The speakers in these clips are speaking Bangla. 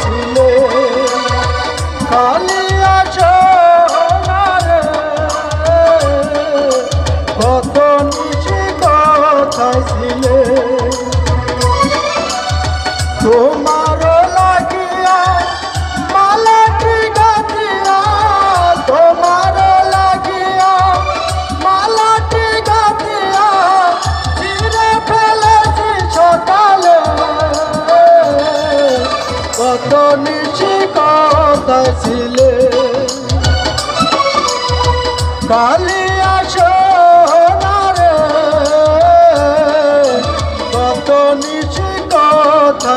ছিলে। খালি আছো কত নিচে কথায় ছিলে। কত নিশি কথা কালি আসো রে। কত নিশি কথা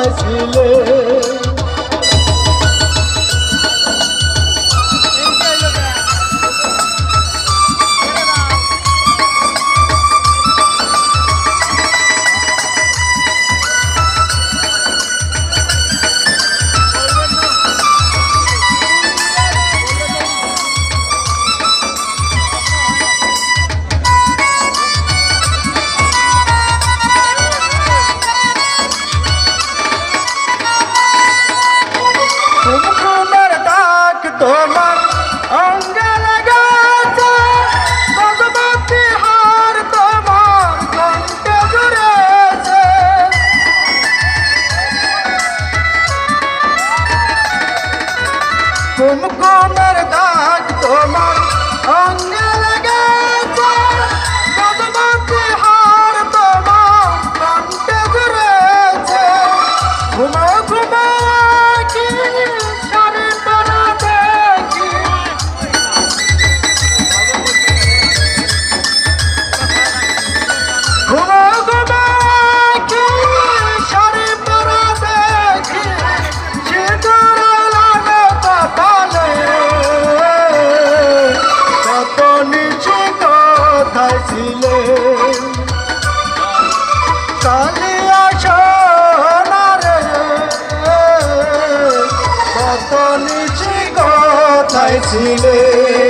প্রেম করা Sile.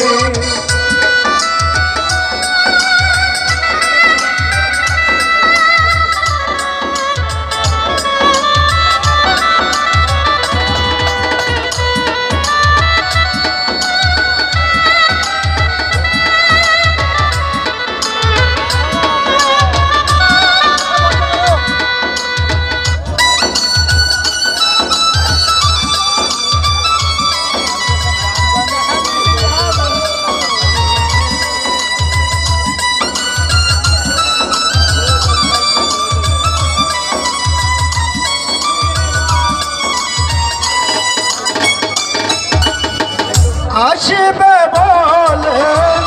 আসবে বলে।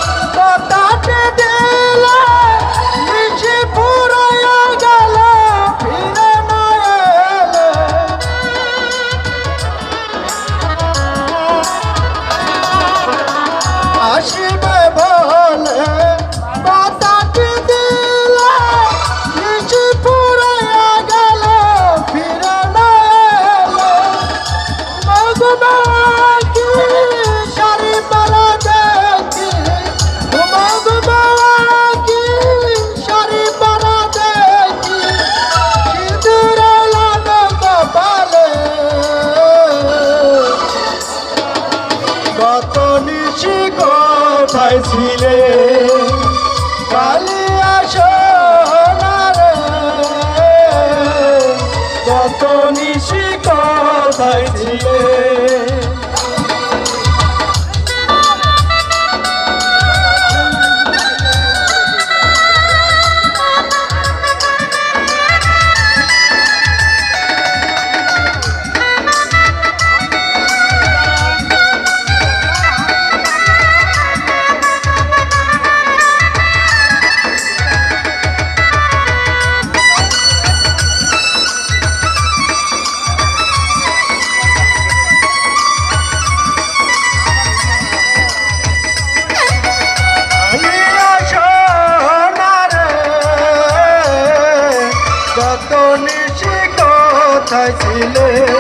কত নিশি কোথায় ছিলে। কালি আসো কত নিশি কোথায় ছিলে। কোথায় ছিলে